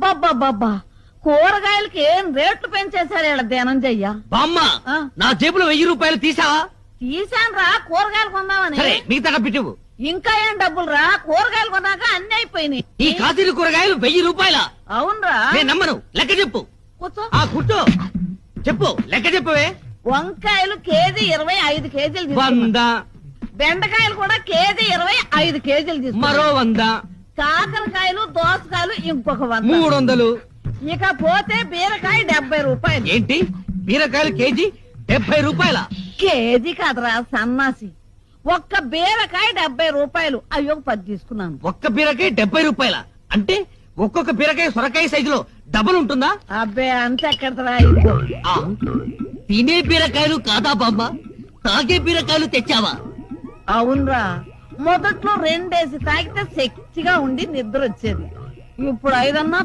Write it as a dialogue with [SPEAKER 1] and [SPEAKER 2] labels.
[SPEAKER 1] అబ్బబ్బబ్బబ్బా. కూరగాయలకి ఏం రేట్లు పెంచేశారు ఇలా ధనంజయ్య?
[SPEAKER 2] బామ్మ
[SPEAKER 1] ఆ.
[SPEAKER 2] నా జేబులో వెయ్యి రూపాయలు తీసావా
[SPEAKER 1] తీసాను రా కూరగాయలు కొందామని
[SPEAKER 2] సరే మిగతా డబ్బిటివు
[SPEAKER 1] ఇంకా ఏం డబ్బులు రా కూరగాయలు కొన్నాక అన్ని అయిపోయినాయి.
[SPEAKER 2] ఈ కాశీలు కూరగాయలు వెయ్యి రూపాయల?
[SPEAKER 1] అవునరా.
[SPEAKER 2] నేను నమ్మను. లెక్క చెప్పు.
[SPEAKER 1] కూర్చో.
[SPEAKER 2] ఆ కూర్చో. చెప్పు లెక్క చెప్పవే.
[SPEAKER 1] వంకాయలు కేజీ ఇరవై ఐదు కేజీలు తీసుకున్నా.
[SPEAKER 2] వంద.
[SPEAKER 1] బెండకాయలు కూడా కేజీ ఇరవై ఐదు కేజీలు తీసుకున్నా.
[SPEAKER 2] మరో వంద.
[SPEAKER 1] కాకరకాయలు దోసకాయలు ఇంకొక వంద.
[SPEAKER 2] మూడు వందలు
[SPEAKER 1] ఇక పోతే బీరకాయ డెబ్బై రూపాయలు.
[SPEAKER 2] ఏంటి? బీరకాయలు కేజీ డెబ్బై రూపాయల?
[SPEAKER 1] కేజీ కాదురా సన్నాసి. ఒక్క బీరకాయ డెబ్బై రూపాయలు. అయ్యో పది తీసుకున్నాను.
[SPEAKER 2] ఒక్క బీరకాయ డెబ్బై రూపాయల? అంటే ఒక్కొక్క బీరకాయ సొరకాయ సైజులో డబల్ ఉంటుందా?
[SPEAKER 1] అబ్బే అంత ఎక్కడరా
[SPEAKER 2] తినే బీరకాయలు కాదా బామ్మ? తాగే బీరకాయలు తెచ్చావా?
[SPEAKER 1] అవునరా. మొదట్లో రెండేసి తాగితే శక్తిగా ఉండి నిద్ర వచ్చేది ఇప్పుడు ఐదన్నా